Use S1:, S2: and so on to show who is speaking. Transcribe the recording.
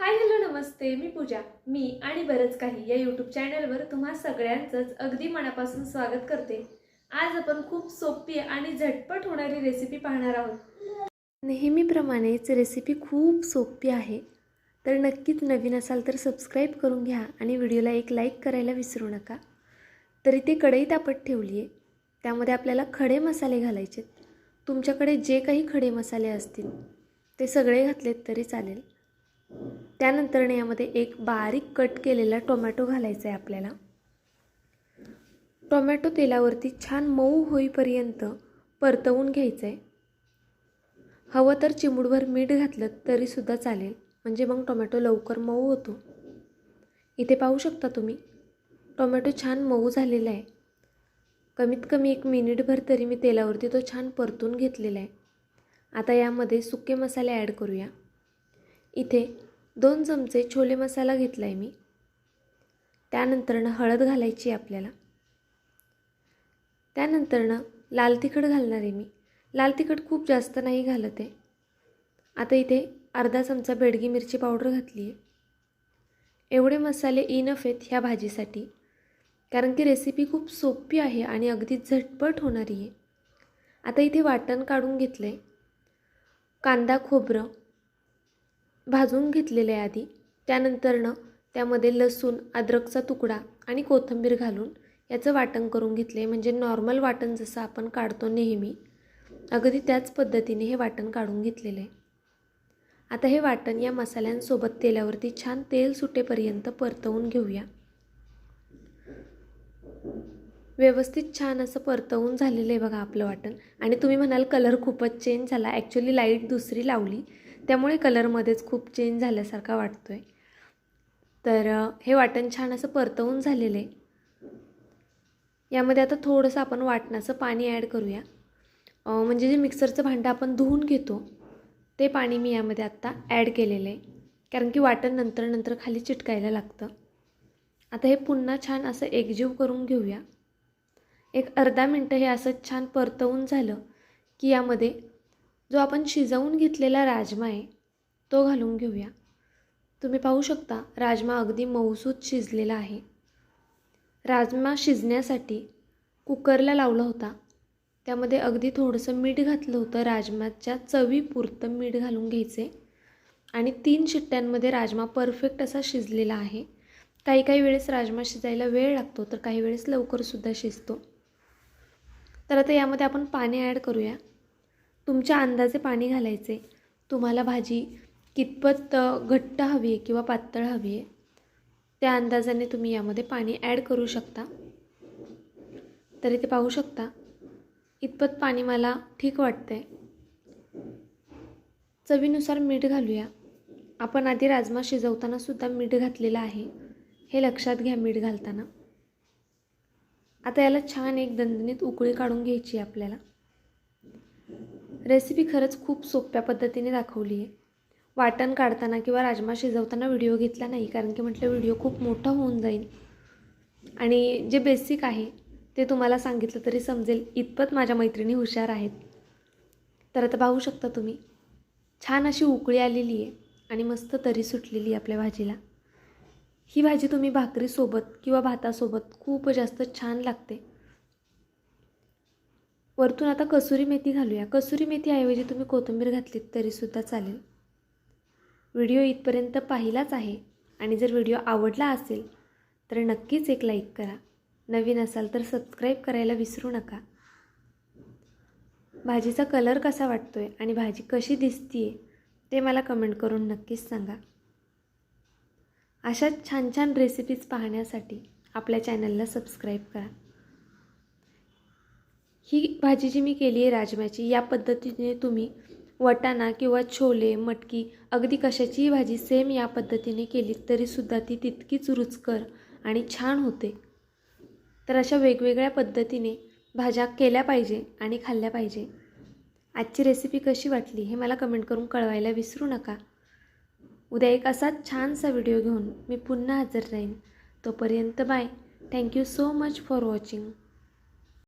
S1: Hi hello नमस्ते. मी पूजा. मी आणि बरंच काही या यूट्यूब चॅनलवर तुम्हा सगळ्यांचंच अगदी मनापासून स्वागत करते. आज आपण खूप सोपी आणि झटपट होणारी रेसिपी पाहणार आहोत. नेहमीप्रमाणेच रेसिपी खूप सोपी आहे. तर नक्कीच नवीन असाल तर सबस्क्राईब करून घ्या आणि व्हिडिओला एक लाईक करायला विसरू नका. तर इथे कढई तापत ठेवली आहे त्यामध्ये आपल्याला खडे मसाले घालायचे तुमच्याकडे जे काही खडे मसाले असतील ते सगळे घातलेत तरी चालेल. त्यानंतर यामध्ये एक बारीक कट केलेला टोमॅटो घालायचा आहे आपल्याला. टोमॅटो तेलावरती छान मऊ होईपर्यंत परतवून घ्यायचं आहे हवं तर चिमूडभर मीठ घातलं तरीसुद्धा चालेल म्हणजे मग टोमॅटो लवकर मऊ होतो. इथे पाहू शकता तुम्ही टोमॅटो छान मऊ झालेला आहे. कमीत कमी एक मिनिटभर तरी मी तेलावरती तो छान परतून घेतलेला आहे. आता यामध्ये सुके मसाले ॲड करूया. इथे दोन चमचे छोले मसाला घेतला आहे मी. त्यानंतरनं हळद घालायची आहे आपल्याला. त्यानंतरनं लाल तिखट घालणार आहे मी. लाल तिखट खूप जास्त नाही घालत आहे. आता इथे अर्धा चमचा बेडगी मिरची पावडर घातली आहे. एवढे मसाले इनफ आहेत ह्या भाजीसाठी. कारण की रेसिपी खूप सोपी आहे आणि अगदी झटपट होणारी आहे. आता इथे वाटण काढून घेतलं आहे कांदा खोबरं भाजून घेतलेलं आहे आधी त्यानंतरनं त्यामध्ये लसूण अद्रकचा तुकडा आणि कोथिंबीर घालून याचं वाटण करून घेतलं. आहे म्हणजे नॉर्मल वाटण जसं आपण काढतो नेहमी अगदी त्याच पद्धतीने हे वाटण काढून घेतलेलं. आहे आता हे वाटण या मसाल्यांसोबत तेलावरती छान तेल सुटेपर्यंत परतवून घेऊया. व्यवस्थित छान असं परतवून झालेलं आहे बघा आपलं वाटण. आणि तुम्ही म्हणाल कलर खूपच चेंज झाला. ॲक्च्युली लाइट दुसरी लावली. त्यामुळे कलरमध्येच खूप चेंज झाल्यासारखा वाटतो आहे तर हे वाटण छान असं परतवून झालेलं आहे. यामध्ये आता थोडंसं आपण वाटणाचं पाणी ॲड करूया. म्हणजे जे मिक्सरचं भांडं आपण धुवून घेतो ते पाणी मी यामध्ये आत्ता ॲड केलेलं आहे. कारण की वाटण नंतर नंतर खाली चिटकायला लागतं. आता हे पुन्हा छान असं एकजीव करून घेऊया. एक अर्धा मिनटं हे असं छान परतवून झालं की यामध्ये जो आपण शिजवून घेतलेला राजमा आहे तो घालून घेऊया. तुम्ही पाहू शकता राजमा अगदी मऊसूत शिजलेला आहे. राजमा शिजण्यासाठी कुकरला लावला होता. त्यामध्ये अगदी थोडंसं मीठ घातलं होतं. राजमाच्या चवीपुरतं मीठ घालून घ्यायचे. आणि तीन शिट्ट्यांमध्ये राजमा परफेक्ट असा शिजलेला आहे. काही काही वेळेस राजमा शिजायला वेळ लागतो तर काही वेळेस लवकरसुद्धा शिजतो. तर आता यामध्ये आपण पाणी ॲड करूया. तुमच्या अंदाजे पाणी घालायचे. तुम्हाला भाजी कितपत घट्ट हवी आहे किंवा पातळ हवी आहे त्या अंदाजाने तुम्ही यामध्ये पाणी ॲड करू शकता. तर इथे पाहू शकता इतपत पाणी मला ठीक वाटतं आहे चवीनुसार मीठ घालूया. आपण आधी राजमा शिजवतानासुद्धा मीठ घातलेलं आहे. हे लक्षात घ्या मीठ घालताना. आता याला छान एक दणदणीत उकळी काढून घ्यायची आपल्याला. रेसिपी खरंच खूप सोप्या पद्धतीने दाखवली आहे. वाटण काढताना किंवा राजमा शिजवताना व्हिडिओ घेतला नाही कारण की म्हटलं व्हिडिओ खूप मोठा होऊन जाईल. आणि जे बेसिक आहे ते तुम्हाला सांगितलं तरी समजेल इतपत माझ्या मैत्रिणी हुशार आहेत. तर आता पाहू शकता तुम्ही छान अशी उकळी आलेली आहे आणि मस्त तरी सुटलेली आहे आपल्या भाजीला. ही भाजी तुम्ही भाकरीसोबत किंवा भातासोबत खूप जास्त छान लागते. वरतून आता कसुरी मेथी घालूया. कसुरी मेथीऐवजी तुम्ही कोथिंबीर घातलीत तरीसुद्धा चालेल. व्हिडिओ इथपर्यंत पाहिलाच आहे आणि जर व्हिडिओ आवडला असेल तर नक्कीच एक लाईक करा. नवीन असाल तर सबस्क्राईब करायला विसरू नका. भाजीचा कलर कसा वाटतो आहे आणि भाजी कशी दिसतीये आहे ते मला कमेंट करून नक्कीच सांगा. अशाच छान छान रेसिपीज पाहण्यासाठी आपल्या चॅनलला सबस्क्राईब करा. ही भाजी जी मी केली आहे राजम्याची या पद्धतीने तुम्ही वटाणा किंवा छोले मटकी अगदी कशाचीही भाजी सेम या पद्धतीने केली तरीसुद्धा ती तितकीच रुचकर आणि छान होते. तर अशा वेगवेगळ्या पद्धतीने भाज्या केल्या पाहिजे आणि खाल्ल्या पाहिजे. आजची रेसिपी कशी वाटली हे मला कमेंट करून कळवायला विसरू नका. उद्या एक असाच छानसा व्हिडिओ घेऊन मी पुन्हा हजर राहीन. तोपर्यंत bye thank you so much for watching